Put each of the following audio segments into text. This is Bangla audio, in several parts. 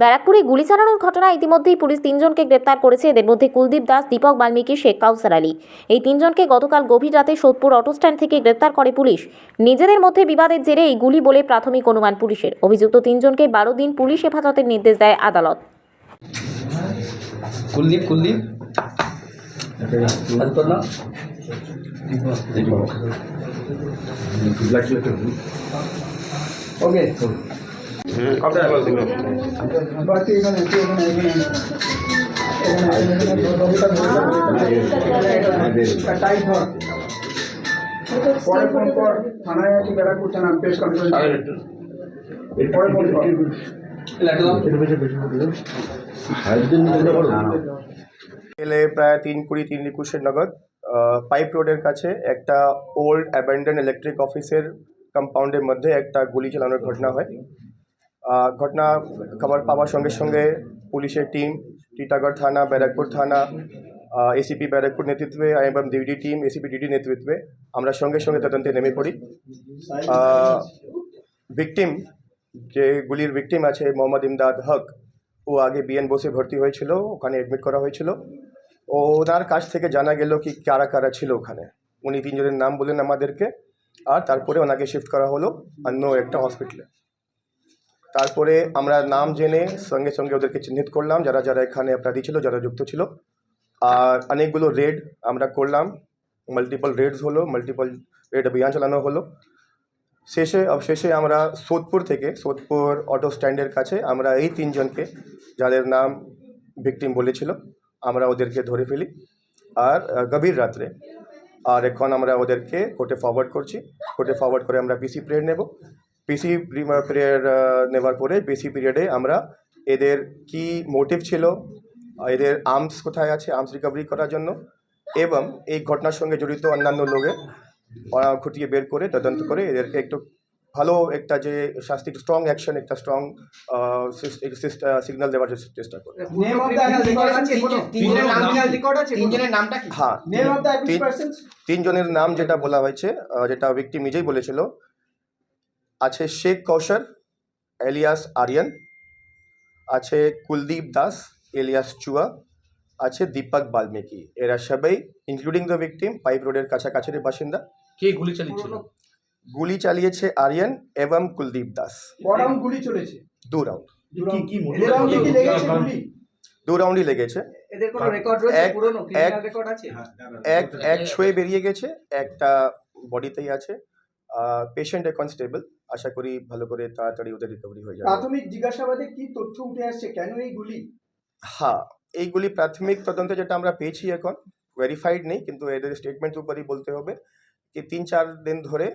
ব্যারাকপুরে গুলি চালানোর ঘটনায় ইতিমধ্যেই পুলিশ তিনজনকে গ্রেপ্তার করেছে। এদের মধ্যে কুলদীপ দাস দীপক বাল্মীকি শেখ কাউসার আলী। এই তিনজনকে গতকাল গভীর রাতে সোদপুর অটোস্ট্যান্ড থেকে গ্রেপ্তার করে পুলিশ। নিজেদের মধ্যে বিবাদের জেরে এই গুলি বলে প্রাথমিক অনুমান পুলিশের। অভিযুক্ত তিনজনকে বারো দিন পুলিশ হেফাজতের নির্দেশ দেয় আদালত। কুলদীপ কুলদীপ। ওকে এলে প্রায় তিন কুড়ি, তিন একুশের নগদ পাইপ রোডের কাছে একটা ওল্ড অ্যাবেন্ডেন ইলেকট্রিক অফিসের কম্পাউন্ডের মধ্যে একটা গুলি চালানোর ঘটনা হয়। ঘটনা খবর পাওয়ার সঙ্গে সঙ্গে পুলিশের টিম, টিটাগড় থানা, ব্যারাকপুর থানা এসিপি ব্যারাকপুর নেতৃত্বে এবং ডিডি টিম এসিপি ডিডি নেতৃত্বে আমরা সঙ্গে সঙ্গে তদন্তে নেমে পড়ি। ভিকটিম যে গুলির ভিকটিম আছে মোহাম্মদ ইমদাদ হক, ও আগে বিএন বসে ভর্তি হয়েছিল, ওখানে অ্যাডমিট করা হয়েছিল। ও ওনার কাছ থেকে জানা গেল কি কারা কারা ছিল ওখানে। উনি তিনজনের নাম বললেন আমাদেরকে, আর তারপরে ওনাকে শিফট করা হলো অন্য একটা হসপিটালে তারপরে আমরা নাম জেনে সঙ্গে সঙ্গে ওদেরকে চিহ্নিত করলাম, যারা যারা এখানে অপরাধী ছিল যারা যুক্ত ছিল। আর অনেকগুলো রেড আমরা করলাম। মাল্টিপল রেডস হলো মাল্টিপল রেড অভিযান চালানো হলো। শেষে, অবশেষে আমরা সোদপুর থেকে, সোদপুর অটো স্ট্যান্ডের কাছে আমরা এই তিনজনকে, যাদের নাম ভিকটিম বলেছিল, আমরা ওদেরকে ধরে ফেলি। আর গভীর রাত্রে। আর এখন আমরা ওদেরকে কোর্টে ফরওয়ার্ড করছি। কোর্টে ফরওয়ার্ড করে আমরা পিসি পিরিয়ড নেব। পিসি পিরিয়ড নেওয়ার পরে বেশি পিরিয়ডে আমরা এদের কি মোটিভ ছিল এদের আর্মস কোথায় আছে আর্মস রিকভারি করার জন্য এবং এই ঘটনার সঙ্গে জড়িত অন্যান্য লোকের ওরা খুঁটিয়ে বের করে তদন্ত করে এদেরকে একটু ভালো একটা যে শাস্তি স্ট্রং অ্যাকশন একটা স্ট্রং সিগন্যাল দেওয়ার চেষ্টা করে। নেম অফ দ্য রেকর্ড আছে কোনো তিনজনের নাম রেকর্ড আছে তিনজনের নামটা কি? হ্যাঁ তিনজনের নাম যেটা বলা হয়েছে যেটা ভিকটিম নিজেই বলেছিল আছে শেখ কৌশল এলিয়াস আরিয়ান আছে কুলদীপ দাস এলিয়াস চুয়া আছে দীপক বাল্মীকি। এরা সবাই ইনক্লুডিং দ্য ভিকটিম পাইপ রোডের কাছাকাছির বাসিন্দা। কে গুলি চালিয়েছিল? গুলি চালিয়েছে আরিয়ান এবং কুলদীপ দাস। গুলি চলেছে। দু রাউন্ড কি কি এদের রাউন্ডে কি লেগেছে গুলি? দু রাউন্ডই লেগেছে। এদের কোনো রেকর্ড রয়েছে? এক- পুরনো এক- রেকর্ড আছে? এক এক ছুঁয়ে বেরিয়ে গেছে একটা বডিতেই আছে। পেশেন্ট এখন স্টেবল আশা করি ভালো করে তাড়াতাড়ি ওদের রিকভারি হয়ে যাবে। প্রাথমিক জিজ্ঞাসাবাদে কি তথ্য উঠে আসছে? কেন এই গুলি? হ্যাঁ এইগুলি প্রাথমিক তদন্তে যেটা আমরা পেয়েছি এখন ভেরিফাইড নেই কিন্তু এদের স্টেটমেন্ট উপরই বলতে হবে কি তিন চার দিন ধরে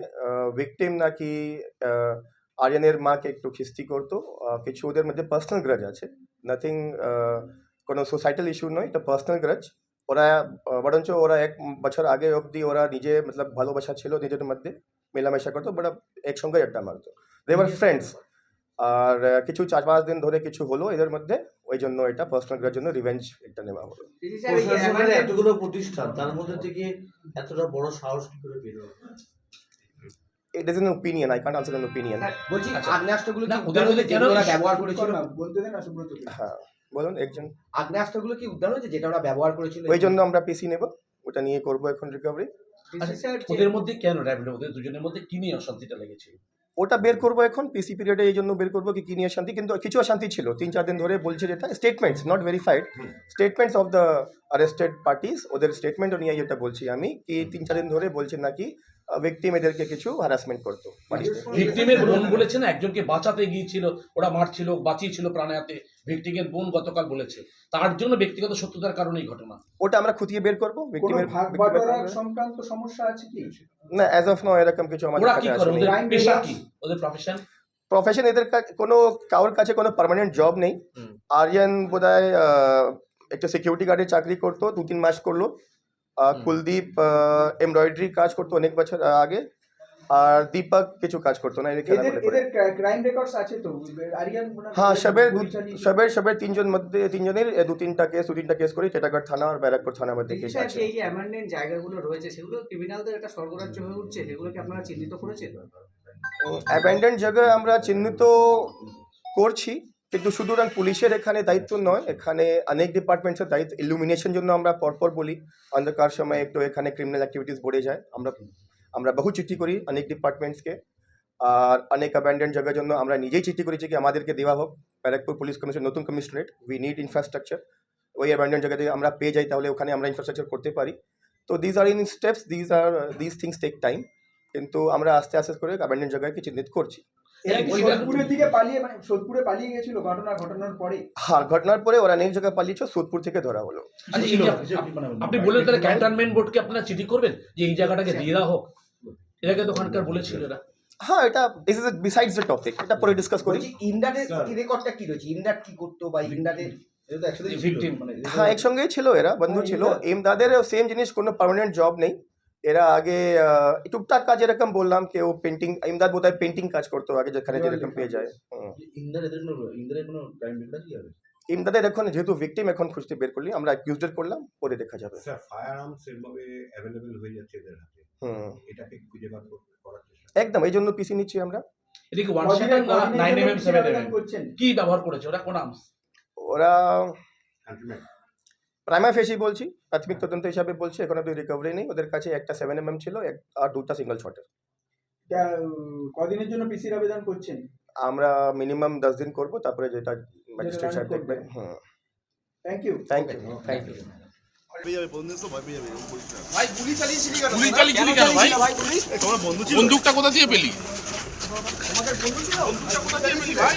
ভিকটিম নাকি আর্যনের মাকে একটু খিস্তি করতো। কিছু ওদের মধ্যে পার্সোনাল গ্রাজ আছে। নাথিং কোনো সোসাইটাল ইস্যু নয় এটা পার্সোনাল গ্রাজ ওরা বরঞ্চ ওরা এক বছর আগে অবধি ওরা নিজে মতলব ভালোবাসা ছিল নিজেদের মধ্যে মেলামেশা করতো বাট একসঙ্গে আড্ডা মারতো। দেওয়ার ফ্রেন্ডস আর কিছু চার পাঁচ দিন ধরে কিছু হলো এদের মধ্যে ওই জন্য এটা পার্সোনাল গ্রার জন্য রিভেঞ্জ একটা নেওয়া হলো। এতগুলো প্রতিষ্ঠান তার মধ্যে থেকে এতটা বড় সাহস কি করে বের? It is an opinion I can't answer an opinion বলছি আগ্নেয়াস্ত্রগুলো কি ওরা ব্যবহার করেছিল? বলতে দেন না সুব্রত হ্যাঁ। বলুন একজন। আগ্নেয়াস্ত্রগুলো কি উদ্ধার হয়েছে? যেটা ওরা ব্যবহার করেছিল? ওই জন্য আমরা পিসি নেব। ওটা নিয়ে করব এখন রিকভারি ওদের মধ্যে কেন র্যাপিড ওদের দুজনের মধ্যে কি নিয়ে অশান্তিটা লেগেছিল? ওটা বের করব এখন। পিসি পিরিয়ডে এই জন্য বের করব কি কি নিয়ে শান্তি কিন্তু কিছু অশান্তি ছিল। তিন চার দিন ধরে বলছে যেটা statements not verified statements of the arrested parties ওদের স্টেটমেন্টও নিয়ে যেটা বলছি আমি কি তিন চার দিন ধরে বলছে নাকি ভিকটিম এদেরকে কিছু হ্যারাসমেন্ট করতো। ভিকটিমের বোন বলেছেন একজনকে বাঁচাতে গিয়েছিল ওরা মারছিল বাঁচিয়েছিল প্রাণায়াতে ভিকটিমের বোন গতকাল বলেছে। তার জন্য ব্যক্তিগত সত্যতার কারণে এই ঘটনা। ওটা আমরা খুঁটিয়ে বের করব ভিকটিমের ভাগ বাটোয়ারা সংক্রান্ত সমস্যা আছে কি? না অ্যাজ অফ নো এরকম কিছু আমাদের ওরা কাছে কি করে? ওদের পেশা কি? ওদের প্রফেশন প্রফেশন এদের কোনো কারোর কাছে কোনো পার্মানেন্ট জব নেই। আরিয়ান বোধহয় আহ, একটা সিকিউরিটি গার্ডে চাকরি করতো দু তিন মাস করল। কুলদীপ এমব্রয়ডারি কাজ করতো অনেক বছর আগে আর দীপক কিছু কাজ করতো না এদের ক্রাইম রেকর্ডস আছে তো? হ্যাঁ সবের সবের সবের তিনজন মধ্যে তিনজনের দু তিনটা কেস দু তিনটা কেস করে টেটাগড় থানা আর ব্যারাকপুর থানার মধ্যে কেস আছে। এই যে জায়গাগুলো রয়েছে সেগুলো ক্রিমিনালদের একটা স্বর্গরাজ্য হয়ে উঠছে সেগুলোকে আপনারা চিহ্নিত করেছেন? অ্যাবেন্ডেন্ট জায়গা আমরা চিহ্নিত করছি কিন্তু সুতরাং পুলিশের এখানে দায়িত্ব নয়, এখানে অনেক ডিপার্টমেন্টসের দায়িত্ব ইলুমিনেশন জন্য আমরা পরপর বলি। অন্ধকার সময় একটু এখানে ক্রিমিনাল অ্যাক্টিভিটিস বেড়ে যায়। আমরা আমরা বহু চিঠি করি অনেক ডিপার্টমেন্টসকে আর অনেক অ্যাবান্ডেন্ট জায়গার জন্য আমরা নিজেই চিঠি করেছি কি আমাদেরকে দেওয়া হোক। ব্যারাকপুর পুলিশ কমিশন নতুন কমিশনারেট উই নিড ইনফ্রাস্ট্রাকচার ওই অ্যাবান্ডেন্ট জায়গাতে আমরা পেয়ে যাই, তাহলে ওখানে আমরা ইনফ্রাস্ট্রাকচার করতে পারি। তো these are in steps these are these things take time কিন্তু আমরা আস্তে আস্তে করে অ্যাবান্ডেন্ট জায়গাকে চিহ্নিত করছি। এরা কি সোদপুরের দিকে পালিয়ে মানে সোদপুরে পালিয়ে গেছিল ঘটনা ঘটনার পরে? হ্যাঁ ওরা অনেক জায়গায় পালিয়েছে সোদপুর থেকে ধরা হলো। আচ্ছা এই যে আপ- আপনি বললেন তাহলে ক্যান্টনমেন্ট বোর্ডকে আপনারা চিঠি করবেন যে এই জায়গাটাকে দিয়ে দেওয়া হোক? এর তো ওখানকার বলেছিল এরা। হ্যাঁ এটা this is besides the topic এটা পরে ডিসকাস করি। বলছি ইন্ডাটের কি রেকর্ডটা কি রয়েছে? ইন্ডাট কি করতো বা ইন্ডাটের হ্যাঁ একসঙ্গেই ছিল এরা বন্ধু ছিল। ইমদাদের সেম জিনিস কোনো পার্মানেন্ট জব নেই। এরা আগে টুকটাক কাজ এরকম বললাম কেউ পেন্টিং ইমদাদ বোধহয় পেন্টিং কাজ করতো আগে যেখানে যেরকম পেয়ে যায়। ইমদাদের এখন যেহেতু ভিকটিম এখন খুঁজতে বের করলি আমরা অ্যাকিউজড করলাম পরে দেখা যাবে। স্যার ফায়ার এরভাবে অ্যাভেলেবেল হয়ে যাচ্ছে এদের হাতে। হুম। এটাকে খুঁজে বার করতে করার চেষ্টা একদম এই জন্য পিসি নিচ্ছি আমরা। এদিকে ওয়ান সেভেন না কদিনের নাইন জন্য এম এম PC সেভেন আবেদন এম করছেন। কি ব্যবহার করেছে? ওরা কোন আর্মস ওরা হ্যান্ডমেড প্রাইমা ফেসি বলছি প্রাথমিক তদন্ত হিসাবে বলছি এখন অব্দি রিকভারি নেই। ওদের কাছে একটা সেভেন এম এম ছিল এক- আর দুটা সিঙ্গল শটের কদিনের জন্য পিসির আবেদন করছেন? আমরা মিনিমাম দশ দিন করব তারপরে যেটা ম্যাজিস্ট্রেট সাহেব দেখবেন। হুম। Thank you thank you thank you ভাই গুলি চালিয়েছিলি কেন? গুলি চালিয়েছিলি কেন ভাই? বন্দুকটা কোথা দিয়ে পেলি? আমাদের বন্দুকটা কোথা দিয়ে পেলি ভাই?